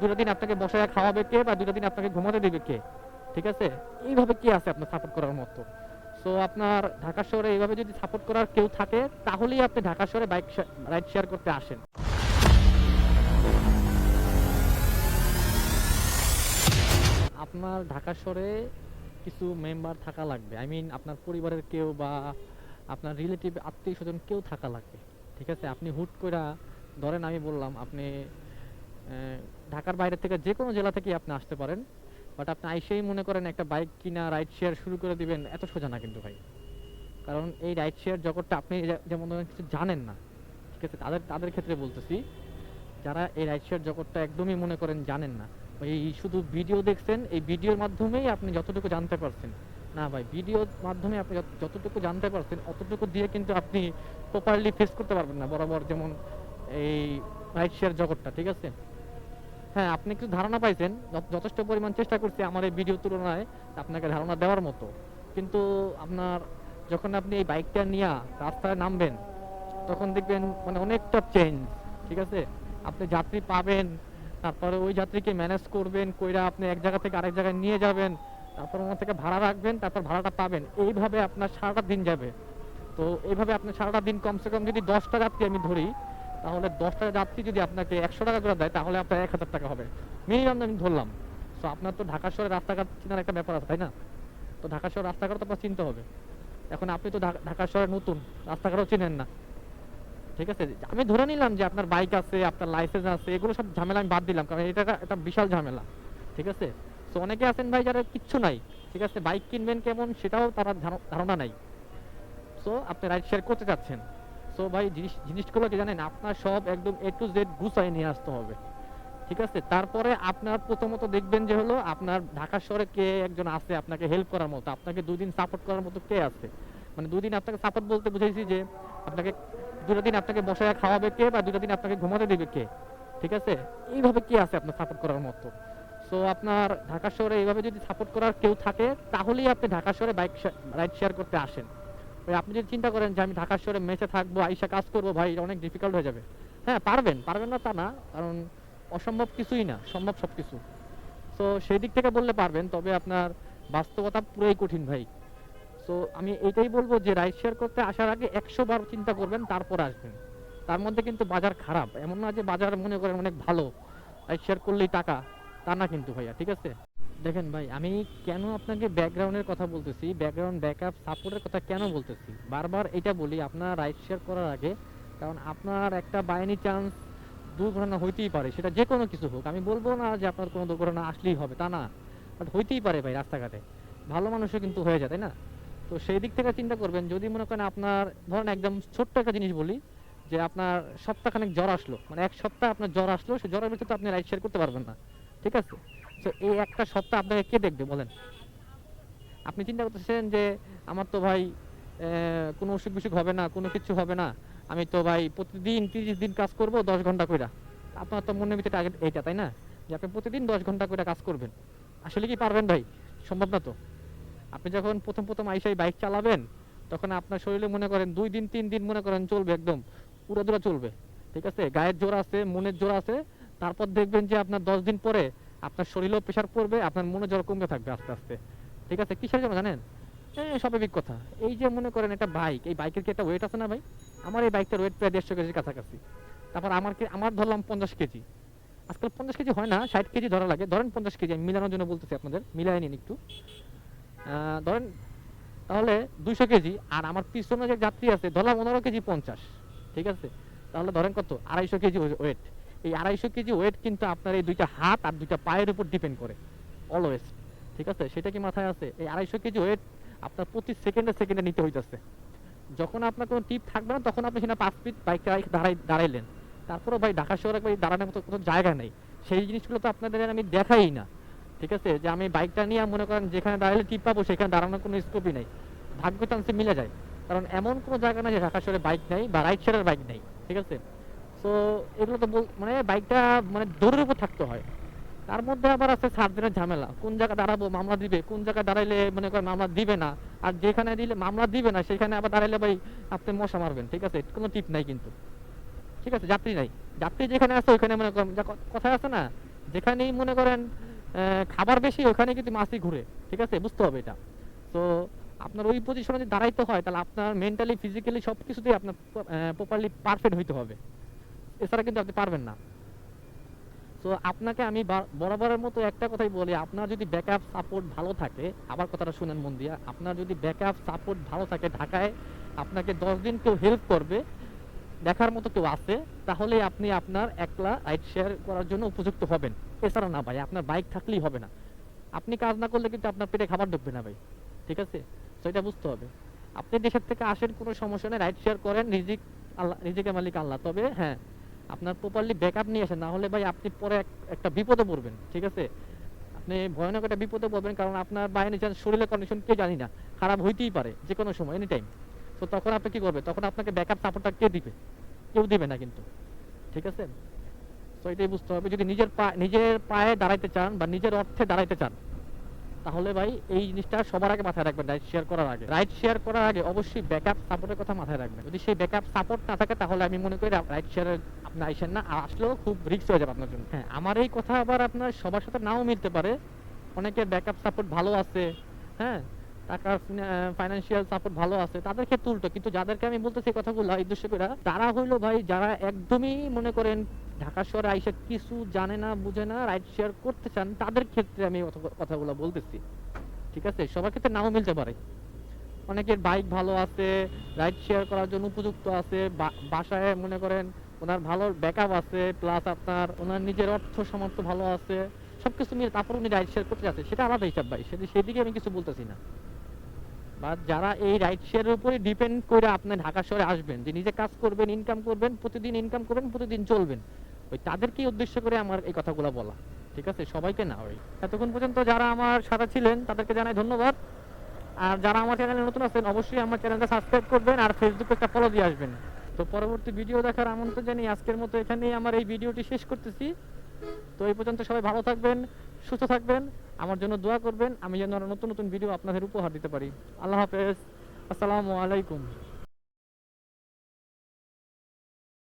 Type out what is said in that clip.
দুটো দিন আপনাকে বসায় খাওয়াবে কে বা দুটো দিন আপনাকে ঘুমাতে দেবে কে? ঠিক আছে? এইভাবে কে আছে আপনার সাপোর্ট করার মতো? সো আপনার ঢাকা শহরে এইভাবে যদি সাপোর্ট করার কেউ থাকে, তাহলেই আপনি ঢাকা শহরে বাইক রাইড শেয়ার করতে আসেন। আপনার ঢাকা শহরে কিছু মেম্বার থাকা লাগবে। আই মিন আপনার পরিবারের কেউ বা আপনার রিলেটিভ আত্মীয় স্বজন কেউ থাকা লাগবে। ঠিক আছে? আপনি হুট করে ধরেন আমি বললাম, আপনি ঢাকার বাইরে থেকে যে কোনো জেলা থেকে আপনি আসতে পারেন। বাট আপনি আইসেই মনে করেন একটা বাইক কিনা রাইড শেয়ার শুরু করে দিবেন, এত সোজা না কিন্তু ভাই। কারণ এই রাইড শেয়ার জগৎটা আপনি যেমন ধরেন কিছু জানেন না, ঠিক আছে, তাদের তাদের ক্ষেত্রে বলতেছি, যারা এই রাইড শেয়ার জগৎটা একদমই মনে করেন জানেন না এই শুধু ভিডিও দেখছেন, এই ভিডিওর মাধ্যমেই আপনি যতটুকু জানতে পারছেন। না ভাই ভিডিওর মাধ্যমে আপনি যতটুকু জানতে পারছেন, অতটুকু দিয়ে কিন্তু আপনি প্রপারলি ফেস করতে পারবেন না, বরাবর যেমন এই রাইড শেয়ার জগৎটা, ঠিক আছে? হ্যাঁ আপনি কিছু ধারণা পাইছেন। যথেষ্ট পরিমাণ চেষ্টা করছি আমার এই ভিডিও তুলনায় আপনাকে ধারণা দেওয়ার মতো। কিন্তু আপনার যখন আপনি এই বাইকটা নিয়ে রাস্তায় নামবেন, তখন দেখবেন মানে অনেকটা চেঞ্জ ঠিক আছে? আপনি যাত্রী পাবেন, তারপরে ওই যাত্রীকে ম্যানেজ করবেন, কইরা আপনি এক জায়গা থেকে আরেক জায়গায় নিয়ে যাবেন, তারপর ওখান থেকে ভাড়া রাখবেন, তারপর ভাড়াটা পাবেন। এইভাবে আপনার সারাটা দিন যাবে। তো এইভাবে আপনি সারাটা দিন কমসে কম যদি দশটা যাত্রী আমি ধরি তাহলে দশটা যাত্রী যদি আপনাকে একশো টাকা করে দেয়, তাহলে আপনার এক হাজার টাকা হবে। মিনিমাম আমি ধরলাম। তো আপনার তো ঢাকা শহরে রাস্তাঘাট চেনার একটা ব্যাপার আছে, তাই না? তো ঢাকা শহর রাস্তাঘাট তো আপনার চিনতে হবে। এখন আপনি তো ঢাকা- শহরে নতুন, রাস্তাঘাটও চিনেন না। ঠিক আছে? আমি ধরে নিলাম যে আপনার বাইক আছে, আপনার লাইসেন্স আছে, এগুলো সব ঝামেলা আমি বাদ দিলাম, কারণ এটা একটা- বিশাল ঝামেলা। ঠিক আছে? তো অনেকে আছেন ভাই যারা কিচ্ছু নাই। ঠিক আছে? বাইক কিনবেন কেমন সেটাও তারা ধারণা নাই। সো আপনি রাইড শেয়ার করতে চাচ্ছেন। সো ভাই, জিনিস, জিনিসগুলো কি জানেন? আপনার সব একদম এ টু জেড গুছাই নিয়ে আসতে হবে। ঠিক আছে? তারপরে আপনার প্রথমত দেখবেন যে হলো, আপনার ঢাকা শহরে কে একজন আছে আপনাকে হেল্প করার মতো? আপনাকে দুই দিন সাপোর্ট করার মতো কে আছে? মানে দুই দিন আপনাকে সাপোর্ট বলতে বুঝাইছি যে, আপনাকে দুটো দিন আপনাকে বসায় খাওয়াবে কে বা দুটো দিন আপনাকে ঘুমাতে দেবে কে? ঠিক আছে? এইভাবে কে আছে আপনার সাপোর্ট করার মতো? সো আপনার ঢাকা শহরে এইভাবে যদি সাপোর্ট করার কেউ থাকে, তাহলেই আপনি ঢাকা শহরে বাইক রাইড শেয়ার করতে আসেন। ওই আপনি যদি চিন্তা করেন যে আমি ঢাকা শহরে মেসে থাকব, আইসা কাজ করব, ভাই, এটা অনেক ডিফিকাল্ট হয়ে যাবে। হ্যাঁ পারবেন পারবেন না তা না, কারণ অসম্ভব কিছুই না, সম্ভব সব কিছু তো সেই দিক থেকে বললে পারবেন, তবে আপনার বাস্তবতা পুরোই কঠিন, ভাই। তো আমি এটাই বলব যে রাইড শেয়ার করতে আসার আগে একশো বার চিন্তা করবেন, তারপর আসবেন। তার মধ্যে কিন্তু বাজার খারাপ। এমন না যে বাজার মনে করেন অনেক ভালো। রাইড শেয়ার করলেই টাকা, তা না কিন্তু, ভাইয়া, ঠিক আছে? দেখেন ভাই, আমি কেন আপনাকে ব্যাকগ্রাউন্ডের কথা বলতেছি? ব্যাকগ্রাউন্ড ব্যাকআপ সাপোর্টের কথা কেন বলতেছি? বারবার এটা বলি, আপনার রাইড শেয়ার করার আগে, কারণ আপনার একটা বাইনি চান্স দুর্ঘটনা হইতেই পারে, সেটা যে কোনো কিছু হোক। আমি বলব না যে আপনার কোনো দুর্ঘটনা আসলেই হবে, তা না। বাট হইতেই পারে ভাই রাস্তাঘাটে। ভালো মানুষও কিন্তু হয়ে যায়, তাই না? তো সেই দিক থেকে চিন্তা করবেন, যদি মনে করেন আপনার, ধরেন একদম ছোট্ট একটা জিনিস বলি, যে আপনার সপ্তাহখানেক জ্বর আসলো মানে এক সপ্তাহ আপনার জ্বর আসলো সেই জ্বরের ভিতরে তো আপনি রাইড শেয়ার করতে পারবেন না, ঠিক আছে? তো এই একটা সপ্তাহ আপনাকে কে দেখবে, বলেন। আপনি চিন্তা করতেছেন যে, আমার তো ভাই কোনো অসুখ বিসুখ হবে না, কোনো কিছু হবে না। আমি তো ভাই প্রতিদিন তিরিশ দিন কাজ করব, দশ ঘণ্টা কইরা। আপনার তো মনের ভিতরে টার্গেট এইটা, তাই না? যে আপনি প্রতিদিন দশ ঘণ্টা করে কাজ করবেন। আসলে কি পারবেন ভাই? সম্ভব না তো। আপনি যখন প্রথম প্রথম আইসাই বাইক চালাবেন, তখন আপনার শরীরে মনে করেন দুই দিন, তিন দিন মনে করেন চলবে একদম, উড়াদুরা চলবে। ঠিক আছে? গায়ের জোর আছে, মনের জোর আছে। তারপর দেখবেন যে আপনার দশ দিন পরে আপনার শরীরেও প্রেশার পড়বে, আপনার মনে জ্বর কমতে থাকবে আস্তে আস্তে। ঠিক আছে? কিসের জন্য জানেন? হ্যাঁ স্বাভাবিক কথা। এই যে মনে করেন একটা বাইক এই বাইকের কি একটা ওয়েট আছে না ভাই? আমার এই বাইকটার ওয়েট প্রায় দেড়শো কেজির কাছাকাছি। তারপর আমার আমার ধরলাম পঞ্চাশ কেজি। আজকাল পঞ্চাশ কেজি হয় না, ষাট কেজি ধরা লাগে। ধরেন পঞ্চাশ কেজি, আমি মিলানোর জন্য বলতেছি আপনাদের, মিলাই নিন একটু। ধরেন তাহলে দুইশো কেজি, আর আমার পিছনে যে যাত্রী আছে, ধরলাম পনেরো কেজি পঞ্চাশ। ঠিক আছে? তাহলে ধরেন কত? আড়াইশো কেজি ওয়েট এই আড়াইশো কেজি ওয়েট কিন্তু আপনার এই দুইটা হাত আর দুইটা পায়ের উপর ডিপেন্ড করে অলওয়েজ ঠিক আছে? সেটা কি মাথায় আছে? এই আড়াইশো কেজি ওয়েট আপনার প্রতি সেকেন্ডে সেকেন্ডে নিতে হইতেছে। যখন আপনার কোনো টিপ থাকবে না, তখন আপনি সেখানে পাঁচ ফিট বাইকটা দাঁড়াই, দাঁড়াইলেন। তারপরে ভাই ঢাকা শহরে ভাই দাঁড়ানোর মতো কোনো জায়গা নেই। সেই জিনিসগুলো তো আপনাদের আমি দেখাই না, ঠিক আছে? যে আমি বাইকটা নিয়ে মনে করেন যেখানে দাঁড়ালে টিপ পাবো, সেখানে দাঁড়ানোর কোনো স্কোপই নেই। ভাগ্য চান্সে মিলে যায়। কারণ এমন কোনো জায়গা নাই যে ঢাকা শহরে বাইক নেই বা রাইড শেয়ারের বাইক নেই, ঠিক আছে? তো এগুলো তো মানে বাইকটা মানে দৌড়ের উপর থাকতে হয়। তার মধ্যে আবার আছে সাত দিনের ঝামেলা। কোন জায়গায় দাঁড়াবো, মামলা দিবে। কোন জায়গায় দাঁড়াইলে মনে করেন মামলা দিবে না। আর যেখানে দিলে মামলা দিবে না, সেখানে আবার দাঁড়াইলে ভাই আপনি মশা মারবেন, ঠিক আছে? কোনো টিপ নাই কিন্তু। ঠিক আছে? যাত্রী নাই। যাত্রী যেখানে আছে, ওইখানে মনে করেন কথা আছে না? যেখানেই মনে করেন খাবার বেশি ওখানে কিন্তু মাছই ঘুরে, ঠিক আছে? বুঝতে হবে এটা। তো আপনার ওই পজিশনে যদি দাঁড়াইতে হয়, তাহলে আপনার মেন্টালি ফিজিক্যালি সব কিছুতেই আপনার প্রপারলি পারফেক্ট হইতে হবে। এছাড়া কিন্তু আপনি পারবেন না। তো আপনাকে আমি বরাবরের মতো একটা কথাই বলি, আপনার যদি ব্যাকআপ সাপোর্ট ভালো থাকে, আবার কথাটা শুনেন মন দিয়া, আপনার যদি ব্যাকআপ সাপোর্ট ভালো থাকে ঢাকায়, আপনাকে দশ দিন কেউ হেল্প করবে, দেখার মতো কেউ আছে, তাহলে আপনি আপনার একলা রাইড শেয়ার করার জন্য উপযুক্ত হবেন। এছাড়া না ভাই, আপনার বাইক থাকলেই হবে না। আপনি কাজ না করলে কিন্তু আপনার পেটে খাবার ঢুকবে না ভাই, ঠিক আছে? তো এটা বুঝতে হবে। আপনি দেশের থেকে আসেন, কোনো সমস্যা নেই রাইড শেয়ার করেন রিজিক আল্লাহ রিজিকের মালিক আল্লাহ। তবে হ্যাঁ আপনার প্রপারলি ব্যাকআপ নিয়ে আসেন, না হলে ভাই আপনি পরে একটা বিপদে পড়বেন, ঠিক আছে? আপনি ভয়ানক একটা বিপদে পড়বেন, কারণ আপনার বাইরে চান শরীরের কন্ডিশন কে জানি না, খারাপ হইতেই পারে যে কোনো সময় এনি টাইম তো তখন আপনি কি করবে তখন আপনাকে ব্যাকআপ সাপোর্টটা কে দিবে? কেউ দিবে না কিন্তু, ঠিক আছে? তো এটাই বুঝতে হবে, যদি নিজের পা, নিজের পায়ে দাঁড়াইতে চান বা নিজের অর্থে দাঁড়াইতে চান, তাহলে ভাই এই জিনিসটা সবার আগে মাথায় রাখবেন রাইট শেয়ার করার আগে। রাইট শেয়ার করার আগে অবশ্যই ব্যাকআপ সাপোর্টের কথা মাথায় রাখবেন। যদি সেই ব্যাকআপ সাপোর্ট না থাকে, তাহলে আমি মনে করি রাইট শেয়ারে আপনি আইসেন না আসলেও খুব রিস্ক হয়ে যাবে আপনার জন্য। হ্যাঁ আমার এই কথা আবার আপনার সবার সাথে নাও মিলতে পারে। অনেকের ব্যাকআপ সাপোর্ট ভালো আছে হ্যাঁ? টাকার ফাইনান্সিয়াল সাপোর্ট ভালো আছে, তাদের ক্ষেত্রে উল্টো। কিন্তু যাদেরকে আমি বলতেছি এই কথাগুলো উদ্দেশ্য করে তারা হইল ভাই, যারা একদমই মনে করেন ঢাকা শহরে আইসা কিছু জানে না, বুঝে না রাইট শেয়ার করতে চান, তাদের ক্ষেত্রে আমি কথাগুলো বলতেছি। ঠিক আছে? সবার ক্ষেত্রে নাও মিলতে পারে। অনেকের বাইক ভালো আছে রাইড শেয়ার করার জন্য উপযুক্ত আছে বাসায় মনে করেন ওনার ভালো ব্যাকআপ আছে প্লাস আপনার ওনার নিজের অর্থ সামর্থ্য ভালো আছে, সবকিছু মিলে তারপর উনি রাইড শেয়ার করতে যাচ্ছে, সেটা আলাদা হিসাব ভাই, সেদি- সেদিকে আমি কিছু বলতেছি না। বা যারা এই রাইড শেয়ারের উপরে ডিপেন্ড করে আপনি ঢাকা শহরে আসবেন, যে নিজে কাজ করবেন ইনকাম করবেন, প্রতিদিন ইনকাম করবেন, প্রতিদিন চলবেন, ওই তাদেরকেই উদ্দেশ্য করে আমার এই কথাগুলো বলা, ঠিক আছে? সবাইকে না ওই। এতক্ষণ পর্যন্ত যারা আমার সাথে ছিলেন, তাদেরকে জানাই ধন্যবাদ। আর যারা আমার চ্যানেলে নতুন আছেন, অবশ্যই আমার চ্যানেলটা সাবস্ক্রাইব করবেন, আর ফেসবুকে একটা ফলো দিয়ে আসবেন। তো পরবর্তী ভিডিও দেখার আমন্ত্রণ জানি আজকের মতো এখানেই আমার এই ভিডিওটি শেষ করতেছি। তো এই পর্যন্ত সবাই ভালো থাকবেন, সুস্থ থাকবেন, আমার জন্য দোয়া করবেন, আমি যেন নতুন নতুন ভিডিও আপনাদের উপহার দিতে পারি। আল্লাহ হাফেজ। আসসালামু আলাইকুম।